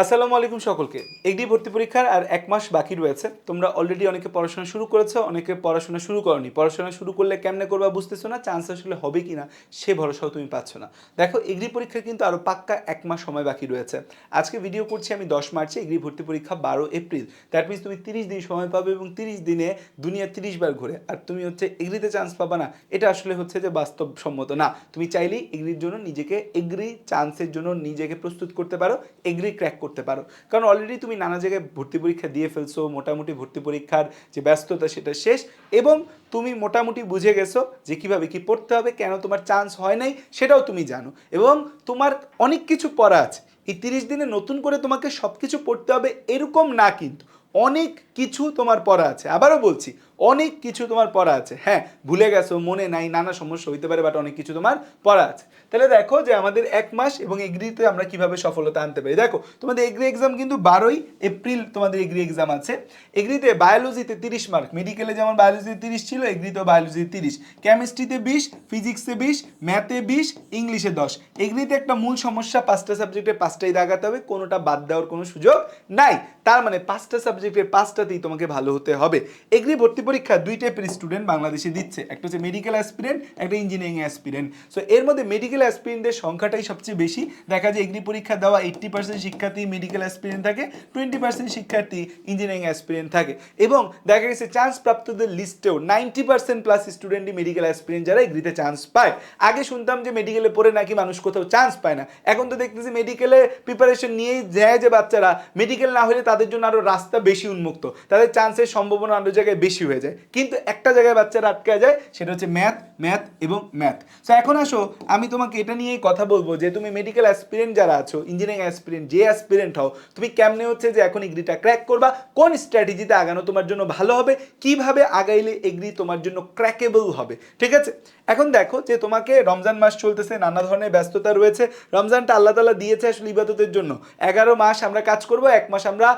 আসসালামু আলাইকুম সকলকে। এগ্রি ভর্তি পরীক্ষার আর এক মাস বাকি রয়েছে। তোমরা অলরেডি অনেকে পড়াশোনা শুরু করেছ, অনেকে পড়াশোনা শুরু করনি। পড়াশোনা শুরু করলে কেমনে করবা বুঝতেছো না? চান্স আসলে হবে কি না সে ভরসাও তুমি পাচ্ছ না। দেখো এগ্রি পরীক্ষা কিন্তু আরও পাক্কা এক মাস সময় বাকি রয়েছে। আজকে ভিডিও করছি আমি দশ মার্চে এগ্রি ভর্তি পরীক্ষা বারো এপ্রিল। দ্যাট মিনস তুমি তিরিশ দিন সময় পাবে এবং তিরিশ দিনে দুনিয়া তিরিশ বার ঘুরে। আর তুমি হচ্ছে এগ্রিতে চান্স পাবা না। এটা আসলে হচ্ছে যে বাস্তবসম্মত না। তুমি চাইলেই এগ্রির জন্য নিজেকে এগ্রি চান্সের জন্য নিজেকে প্রস্তুত করতে পারো। এগ্রি ক্র্যাক করতে পারো। কারণ অলরেডি তুমি নানা জায়গায় ভর্তি পরীক্ষা দিয়ে ফেলছো, মোটামুটি ভর্তি পরীক্ষার যে ব্যস্ততা সেটা শেষ এবং তুমি মোটামুটি বুঝে গেছো যে কীভাবে কি পড়তে হবে, কেন তোমার চান্স হয় নাই সেটাও তুমি জানো। এবং তোমার অনেক কিছু পড়া আছে। এই তিরিশ দিনে নতুন করে তোমাকে সব কিছু পড়তে হবে এরকম না কিন্তু। অনেক কিছু তোমার পড়া আছে। আবারও বলছি, অনেক কিছু তোমার পড়া আছে। হ্যাঁ ভুলে গেছো, মনে নাই, নানা সমস্যা হইতে পারে বাট অনেক কিছু তোমার পড়া আছে। তাহলে দেখো যে আমাদের এক মাস এবং এগ্রিতে আমরা কীভাবে সফলতা আনতে পারি। দেখো, তোমাদের এগ্রি এক্সাম কিন্তু বারোই এপ্রিল তোমাদের এগ্রি এক্সাম আছে। এগ্রিতে বায়োলজিতে তিরিশ মার্ক মেডিকেলে যেমন বায়োলজিতে তিরিশ ছিল, এগ্রিতেও বায়োলজিতে তিরিশ। কেমিস্ট্রিতে বিশ ফিজিক্সে বিশ ম্যাথে বিশ ইংলিশে দশ। এগ্রিতে একটা মূল সমস্যা পাঁচটা সাবজেক্টে পাঁচটাই দাগাতে হবে, কোনোটা বাদ দেওয়ার কোনো সুযোগ নাই। তার মানে পাঁচটা সাবজেক্টের পাঁচটাতেই তোমাকে ভালো হতে হবে। এগ্রি ভর্তি পরীক্ষা দুই টাইপের স্টুডেন্ট বাংলাদেশে দিচ্ছে। একটা হচ্ছে মেডিকেল অ্যাসপিরেন্ট একটা ইঞ্জিনিয়ারিং অ্যাসপিরেন্ট সো এর মধ্যে মেডিকেল অ্যাসপিরেন্টদের সংখ্যাটাই সবচেয়ে বেশি। দেখা যায় এগ্রি পরীক্ষা দেওয়া এইট্টি পার্সেন্ট শিক্ষার্থী মেডিকেল অ্যাসপিরেন্ট থাকে টোয়েন্টি পার্সেন্ট শিক্ষার্থী ইঞ্জিনিয়ারিং অ্যাসপিরেন্ট থাকে। এবং দেখা গেছে চান্স প্রাপ্তদের লিস্টেও নাইনটি পার্সেন্ট প্লাস স্টুডেন্টই মেডিকেল অ্যাসপিরেন্ট যারা এগ্রিতে চান্স পায়। আগে শুনতাম যে মেডিকেলে পড়ে নাকি মানুষ কোথাও চান্স পায় না। এখন তো দেখতেছি মেডিকেলে প্রিপারেশন নিয়েই যায় যে বাচ্চারা। মেডিকেল না হলে তাদের জন্য আরও রাস্তা বেশি উন্মুক্ত। তাদের চান্সের সম্ভাবনা আরও জায়গায় বেশি হয়ে যায়। কিন্তু একটা জায়গায় বাচ্চারা আটকে যায়, সেটা হচ্ছে ম্যাথ ম্যাথ এবং ম্যাথ সো এখন আসো, আমি তোমাকে এটা নিয়েই কথা বলব যে তুমি মেডিকেল অ্যাসপিরেন্ট যারা আছো ইঞ্জিনিয়ারিং অ্যাসপিরেন্ট যে অ্যাসপিরেন্ট হও, তুমি কেমনে হচ্ছে যে এখন এগ্রিটা ক্র্যাক করবা, কোন স্ট্র্যাটেজিতে আগানো তোমার জন্য ভালো হবে, কীভাবে আগাইলে এগ্রি তোমার জন্য ক্র্যাকেবল হবে, ঠিক আছে? এখন দেখো যে তোমাকে রমজান মাস চলতেছে, নানা ধরনের ব্যস্ততা রয়েছে। রমজানটা আল্লাহ তালা দিয়েছে আসলে ইবাদতের জন্য। এগারো মাস আমরা কাজ করব, এক মাস আমরা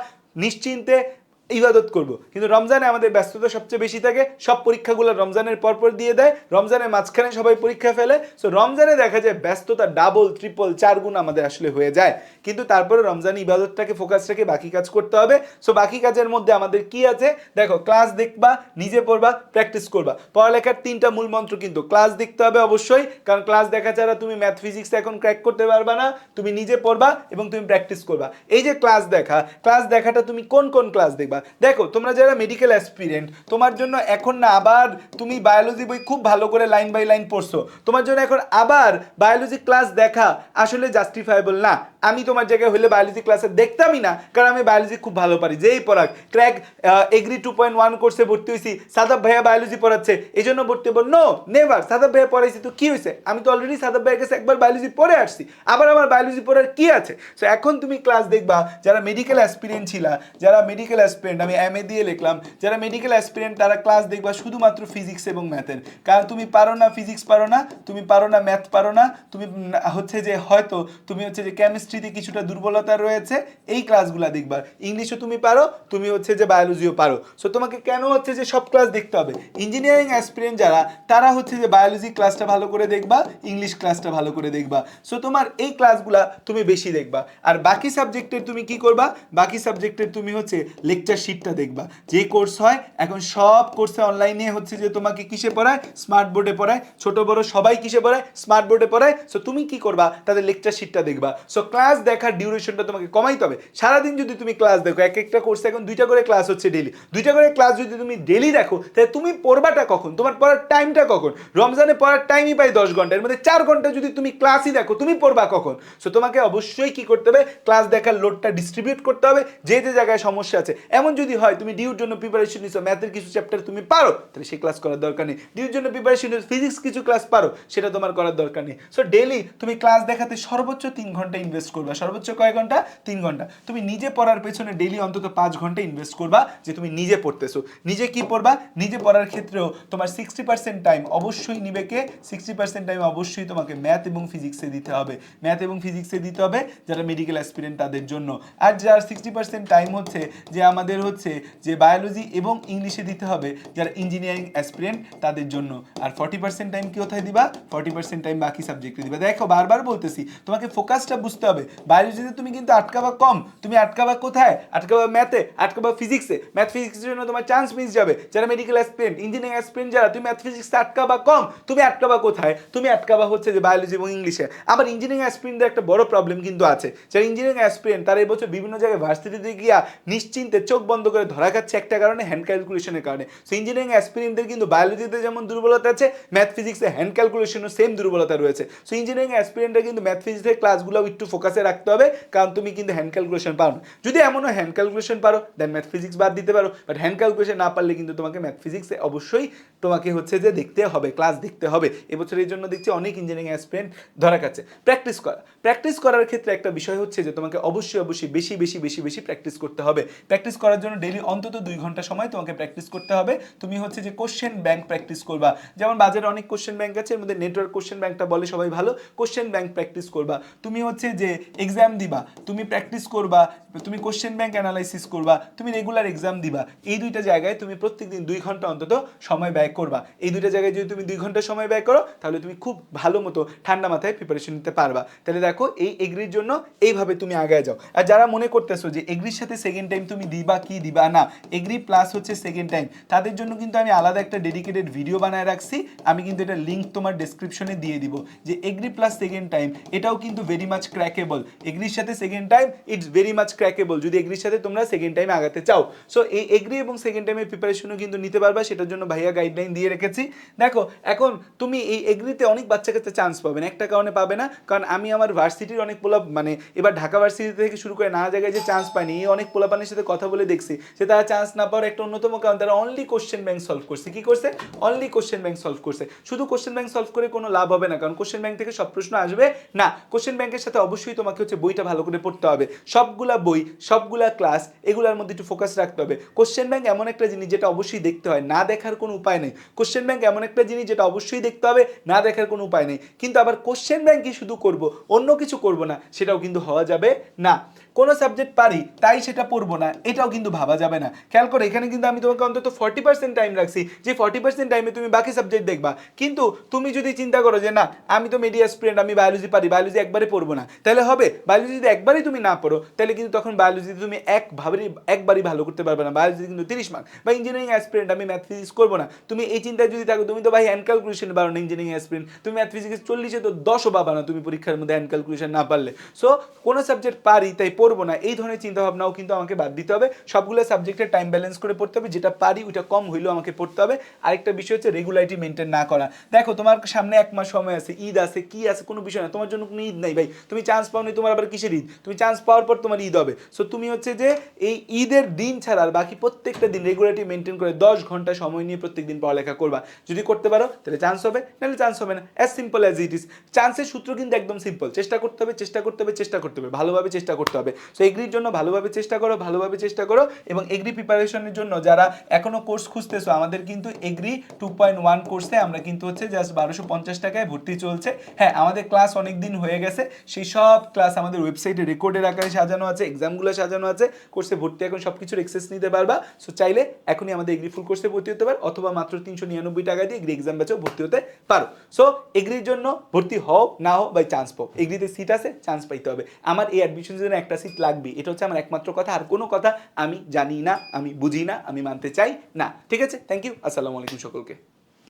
নিশ্চিন্তে ইবাদত করব। কিন্তু রমজানে আমাদের ব্যস্ততা সবচেয়ে বেশি থাকে, সব পরীক্ষাগুলো রমজানের পরপর দিয়ে দেয়, রমজানের মাঝখানে সবাই পরীক্ষা ফেলে সো রমজানে দেখা যায় ব্যস্ততা ডাবল ট্রিপল চার গুণ আমাদের আসলে হয়ে যায়। কিন্তু তারপরে রমজান ইবাদতটাকে ফোকাস রেখে বাকি কাজ করতে হবে সো বাকি কাজের মধ্যে আমাদের কি আছে? দেখো ক্লাস দেখবা, নিজে পড়বা প্র্যাকটিস করবা। পড়ালেখার তিনটা মূল মন্ত্র কিন্তু ক্লাস দেখতে হবে অবশ্যই, কারণ ক্লাস দেখা ছাড়া তুমি ম্যাথ ফিজিক্স এখন ক্র্যাক করতে পারবা না, তুমি নিজে পড়বা এবং তুমি প্র্যাকটিস করবা। এই যে ক্লাস দেখা ক্লাস দেখাটা তুমি কোন কোন ক্লাস দেখবা? দেখো, তোমরা যারা মেডিকেল অ্যাসপিরেন্ট তোমার জন্য এখন না আবার তুমি বায়োলজি বই খুব ভালো করে লাইন বাই লাইন পড়ছো। তোমার জন্য এখন আবার বায়োলজি ক্লাস দেখা আসলে জাস্টিফাইবল না। আমি তোমার জায়গায় হলে বায়োলজি ক্লাসে দেখতামই না, কারণ আমি বায়োলজি খুব ভালো পারি, যেই পড়াক। Crack agri two point one কোর্সে ভর্তি হয়েছি, সাদাব ভাইয়া বায়োলজি পড়াচ্ছে এই জন্য ভর্তি হব। নো নেভার সাদাব ভাইয়া পড়াইছি তো কি হয়েছে আমি তো অলরেডি সাদাব ভাইয়ের কাছে একবার বায়োলজি পড়ে আসছি, আবার আমার বায়োলজি পড়ার কি আছে? সো এখন তুমি ক্লাস দেখবা, যারা মেডিকেল অ্যাসপিরিয়েন্ট ছিলা, যারা মেডিকেল অ্যাসপিরিয়েন্ট আমি এম এ দিয়ে লিখলাম, যারা মেডিকেল অ্যাসপিরিয়েন্ট তারা ক্লাস দেখবা শুধুমাত্র ফিজিক্স এবং ম্যাথের কারণ তুমি পারো না ফিজিক্স পারো না, তুমি পারো না ম্যাথ পারো না, তুমি হচ্ছে যে হয়তো, তুমি হচ্ছে যে কেমিস্ট্রিতে কিছুটা দুর্বলতা রয়েছে, এই ক্লাসগুলো দেখবা ইংলিশও তুমি পারো, তুমি হচ্ছে যে বায়োলজিও পারো। সো তোমাকে কেন হচ্ছে যে সব ক্লাস দেখতে হবে? ইঞ্জিনিয়ারিং অ্যাসপিরেন্ট যারা, তারা হচ্ছে যে বায়োলজি ক্লাসটা ভালো করে দেখবা ইংলিশ ক্লাসটা ভালো করে দেখবা। সো তোমার এই ক্লাসগুলা তুমি বেশি দেখবা। আর বাকি সাবজেক্টের তুমি কি করবা? বাকি সাবজেক্টের তুমি হচ্ছে লেকচার শিটটা দেখবা। যে কোর্স হয়, এখন সব কোর্সে অনলাইনে হচ্ছে যে তোমাকে কিসে পড়ায়? স্মার্ট বোর্ডে পড়ায়। ছোট, বড় সবাই কিসে পড়ায়? স্মার্ট বোর্ডে পড়ায়। সো তুমি কি করবা? তাদের লেকচার শিটটা দেখবা। সো ক্লাস দেখার ডিউরেশনটা তোমাকে কমাইতে হবে। সারাদিন যদি তুমি ক্লাস দেখো, এক একটা কোর্সে এখন দুইটা করে ক্লাস হচ্ছে ডেলি দুইটা করে ক্লাস যদি তুমি ডেলি দেখো, তাহলে তুমি পড়বাটা কখন? তোমার পড়ার টাইমটা কখন? রমজানে পড়ার টাইমই পাই দশ ঘণ্টা। এর মধ্যে চার ঘণ্টা যদি তুমি ক্লাসই দেখো, তুমি পড়বা কখন? সো তোমাকে অবশ্যই কি করতে হবে? ক্লাস দেখার লোডটা ডিস্ট্রিবিউট করতে হবে, যে যে জায়গায় সমস্যা আছে। এমন যদি হয়, তুমি ডিউর জন্য প্রিপারেশন নিছো ম্যাথের কিছু চ্যাপ্টার তুমি পারো, তাহলে সেই ক্লাস করার দরকার নেই। ডিউর জন্য প্রিপারেশন নিছো ফিজিক্স কিছু ক্লাস পারো, সেটা তোমার করার দরকার নেই। সো ডেলি তুমি ক্লাস দেখাতে সর্বোচ্চ তিন ঘণ্টা ইনভেস্ট করবা? সর্বোচ্চ কয় ঘণ্টা? তিন ঘণ্টা। তুমি নিজে পড়ার পেছনে ডেলি অন্তত পাঁচ ঘণ্টা ইনভেস্ট করবা, যে তুমি নিজে পড়তেছো। নিজে কি পড়বা? নিজে পড়ার ক্ষেত্রেও তোমার সিক্সটি পার্সেন্ট টাইম অবশ্যই নিবে কে? সিক্সটি পার্সেন্ট টাইম অবশ্যই তোমাকে ম্যাথ এবং ফিজিক্সে দিতে হবে। ম্যাথ এবং ফিজিক্সে দিতে হবে যারা মেডিকেল অ্যাসপিরেন্ট তাদের জন্য। আর যার সিক্সটি পার্সেন্ট টাইম হচ্ছে যে আমাদের আমাদের হচ্ছে যে বায়োলজি এবং ইংলিশে দিতে হবে, যারা ইঞ্জিনিয়ারিং অ্যাসপিরেন্ট তাদের জন্য। আর ফর্টি পার্সেন্ট টাইম কি কোথায় দিবা? ফর্টি পার্সেন্ট টাইম বাকি সাবজেক্টে দিবা। দেখো, বারবার বলতেছি, তোমাকে ফোকাসটা বুঝতে হবে। বায়োলজিতে তুমি কিন্তু আটকাবা কম, তুমি আটকাবা কোথায়? আটকাবা ম্যাথে আটকাবা ফিজিক্সে ম্যাথ ফিজিক্সের জন্য তোমার চান্স মিস যাবে। যারা মেডিকেল অ্যাসপিরেন্ট ইঞ্জিনিয়ারিং অ্যাসপিরেন্ট যারা, তুমি ম্যাথ ফিজিক্সে আটকাবা কম, তুমি আটকাবা কোথায়? তুমি আটকাবা হচ্ছে যে বায়োলজি এবং ইংলিশে আবার ইঞ্জিনিয়ারিং অ্যাসপিরেন্টদের একটা বড় প্রবলেম কিন্তু আছে। যারা ইঞ্জিনিয়ারিং অ্যাসপিরেন্ট তারা এবছর বিভিন্ন জায়গায় ভার্সিটিতে গিয়া নিশ্চিন্তে চোখ বন্ধ করে ধরা খাচ্ছে একটা কারণে হ্যান্ড ক্যালকুলেশনের কারণে। সো ইঞ্জিনিয়ারিং অ্যাসপিরেন্টদের কিন্তু বায়োলজিতে যেমন দুর্বলতা আছে ম্যাথ ফিজিক্সে হ্যান্ড ক্যালকুলেশনও সেম দুর্বলতা রয়েছে। সো ইঞ্জিনিয়ারিং অ্যাসপিরেন্টরা কিন্তু ম্যাথ ফিজিক্সের ক্লাসগুলো একটু ফোকাসে রাখতে হবে, কারণ তুমি কিন্তু হ্যান্ড ক্যালকুলেশন পারো। যদি এমনও হ্যান্ড ক্যালকুলেশন পারো দেন ম্যাথ ফিজিক্স বাদ দিতে পারো বাট হ্যান্ড ক্যালকুলেশন না পারলে কিন্তু তোমাকে ম্যাথ ফিজিক্সে অবশ্যই তোমাকে হচ্ছে যে দেখতে হবে ক্লাস দেখতে হবে। এবছর এই জন্য দেখছি অনেক ইঞ্জিনিয়ারিং অ্যাসপিরেন্ট ধরা কাছে প্র্যাকটিস করা। প্র্যাকটিস করার ক্ষেত্রে একটা বিষয় হচ্ছে যে তোমাকে অবশ্যই অবশ্যই বেশি বেশি বেশি বেশি প্র্যাকটিস করতে হবে। প্র্যাকটিস করার জন্য ডেলি অন্তত দুই ঘণ্টা সময় তোমাকে প্র্যাকটিস করতে হবে। তুমি হচ্ছে যে কোশ্চেন ব্যাংক প্র্যাকটিস করবা। যেমন বাজারে অনেক কোশ্চেন ব্যাংক আছে, এর মধ্যে নেটওয়ার্ক কোশ্চেন ব্যাংকটা বলে সবাই ভালো কোশ্চেন ব্যাংক প্র্যাকটিস করবা। তুমি হচ্ছে যে এক্সাম দিবা, তুমি প্র্যাকটিস করবা, তুমি কোশ্চেন ব্যাংক অ্যানালাইসিস করবা, তুমি রেগুলার এক্সাম দিবা, এই দুইটা জায়গায় তুমি প্রত্যেকদিন দুই ঘণ্টা অন্তত সময় ব্যয় করবা। এই দুইটা জায়গায় যদি তুমি দুই ঘণ্টা সময় ব্যয় করো, তাহলে তুমি খুব ভালো মতো ঠান্ডা মাথায় প্রিপারেশন নিতে পারবা। তাহলে দেখো, এই এগ্রির জন্য এইভাবে তুমি আগে যাও। আর যারা মনে করতেছো যে এগ্রির সাথে সেকেন্ড টাইম তুমি দিবা কি দিবা না এগ্রি প্লাস হচ্ছে সেকেন্ড টাইম তাদের জন্য কিন্তু আমি আলাদা একটা ডেডিকেটেড ভিডিও বানায় রাখছি। আমি কিন্তু এটা লিঙ্ক তোমার ডেসক্রিপশনে দিয়ে দিব যে এগ্রি প্লাস সেকেন্ড টাইম এটাও কিন্তু ভেরি মাচ ক্র্যাকেবল এগ্রির সাথে second time it's very much crackable যদি এগ্রির সাথে তোমরা সেকেন্ড টাইম আগাতে চাও। সো এই এগ্রি এবং সেকেন্ড টাইমের প্রিপারেশনও কিন্তু নিতে পারবা, সেটার জন্য ভাইয়া গাইডলাইন দিয়ে রেখেছি। দেখো, এখন তুমি এই এগ্রিতে অনেক বাচ্চা কাছে চান্স পাবে না, একটা কারণে পাবে না। কারণ আমি আমার ভার্সিটির অনেক পোলা মানে এবার ঢাকা ভার্সিটি থেকে শুরু করে নানা জায়গায় যে চান্স পায়নি এই অনেক পোলাপানের সাথে কথা বলে দেখছি। যে তারা চান্স না পাওয়ার একটা অন্যতম কারণ, তারা অনলি কোশ্চেন ব্যাংক সলভ করছে। কি করছে? অনলি কোশ্চেন ব্যাংক সলভ করছে। শুধু কোশ্চেন ব্যাংক সলভ করে কোনো লাভ হবে না, কারণ কোশ্চেন ব্যাংক থেকে সব প্রশ্ন আসবে না। কোশ্চেন ব্যাংকের সাথে অবশ্যই তোমাকে হচ্ছে বইটা ভালো করে পড়তে হবে। সবগুলা বই, সবগুলা ক্লাস এগুলোর মধ্যে একটু ফোকাস রাখতে হবে। কোশ্চেন ব্যাংক এমন একটা জিনিস যেটা অবশ্যই দেখতে হয়, না দেখার কোনো উপায় নেই। কোশ্চেন ব্যাংক এমন একটা জিনিস যেটা অবশ্যই দেখতে হবে, না দেখার কোনো উপায় নেই। কিন্তু আবার কোশ্চেন ব্যাংকই শুধু করব, অন্য কিছু করব না, সেটাও কিন্তু হওয়া যাবে না। কোনো সাবজেক্ট পারি, তাই সেটা পড়ব না, এটাও কিন্তু ভাবা যাবে না। খেয়াল করো, এখানে কিন্তু আমি তোমাকে অন্তত ফর্টি পার্সেন্ট টাইম রাখছি। যে ফর্টি পার্সেন্ট টাইমে তুমি বাকি সাবজেক্ট দেখবা। কিন্তু তুমি যদি চিন্তা করো যে না, আমি তো মিডিয়া স্টুডেন্ট আমি বায়োলজি পারি বায়োলজি একবারে পড়ব না, তাহলে হবে? বায়োলজি যদি একবারই তুমি না পড়ো, তাহলে কিন্তু তখন বায়োলজি তুমি একভাবেই একবারই ভালো করতে পারবে না। বায়োলজি কিন্তু তিরিশ মার্ক বা ইঞ্জিনিয়ারিং অ্যাসপিরেন্ট আমি ম্যাথ ফিজিক্স করব না। তুমি এই চিন্তায় যদি থাকো, তুমি তো ভাই হ্যান্ড ক্যালকুলেশন পারো না ইঞ্জিনিয়ারিং অ্যাসপিরেন্ট তুমি ম্যাথ ফিজিক্স চল্লিশে তো দশও পাবা না তুমি পরীক্ষার মধ্যে হ্যান্ড ক্যালকুলেশন না পারলে। সো কোনো সাবজেক্ট পারি, তাই পড়ব না। এই ধরনের চিন্তা ভাবনাও কিন্তু আমাকে বাদ দিতে হবে। সবগুলো সাবজেক্টের টাইম ব্যালেন্স করে পড়তে হবে। যেটা পারি, ওইটা কম হইলেও আমাকে পড়তে হবে। আরেকটা বিষয় হচ্ছে রেগুলারিটি মেনটেন না করা। দেখো, তোমার সামনে এক মাস সময় আছে, ঈদ আছে, কি আছে, কোনো বিষয় না। তোমার জন্য কোনো ঈদ নাই ভাই। তুমি চান্স পাও নি তোমার আবার কিসের ঈদ? তুমি চান্স পাওয়ার পর তোমার ঈদ হবে। সো তুমি হচ্ছে যে এই ঈদের দিন ছাড়া আর বাকি প্রত্যেকটা দিন রেগুলারিটি মেনটেন করে দশ ঘণ্টা সময় নিয়ে প্রত্যেক দিন পড়ালেখা করবা। যদি করতে পারো, তাহলে চান্স হবে, নাহলে চান্স হবে না। As simple as it is চান্সের সূত্র কিন্তু একদম সিম্পল চেষ্টা করতে হবে, চেষ্টা করতে হবে, চেষ্টা করতে হবে। ভালোভাবে চেষ্টা করতে হবে। সো এগ্রির জন্য ভালোভাবে চেষ্টা করো, ভালোভাবে চেষ্টা করো এবং এগ্রি প্রিপারেশনের জন্য যারা এখনও কোর্স খুঁজতেছো, আমাদের কিন্তু এগ্রি টু পয়েন্ট ওয়ান কোর্সে আমরা কিন্তু হচ্ছে জাস্ট বারোশো পঞ্চাশ টাকায় ভর্তি চলছে। হ্যাঁ আমাদের ক্লাস অনেক দিন হয়ে গেছে। সেই সব ক্লাস আমাদের ওয়েবসাইটে রেকর্ডের আকারে সাজানো আছে এক্সামগুলো সাজানো আছে কোর্সে ভর্তি এখন সব কিছুর এক্সেস নিতে পারবা। সো চাইলে এখনই আমাদের এগ্রি ফুল কোর্সে ভর্তি হতে পারো, অথবা মাত্র তিনশো নিরানব্বই টাকা দিয়ে এগ্রি এক্সাম ব্যাচেও ভর্তি হতে পারো। সো এগ্রির জন্য ভর্তি হও, না হও বাই চান্স পাও। এগ্রিতে সিট আছে চান্স পাইতে হবে। আমার এই অ্যাডমিশনের জন্য একটা সিট লাগবে এটা হচ্ছে আমার একমাত্র কথা, আর কোনো কথা আমি জানি না, আমি বুঝি না, আমি মানতে চাই না। ঠিক আছে? থ্যাংক ইউ আসসালামু আলাইকুম সকলকে।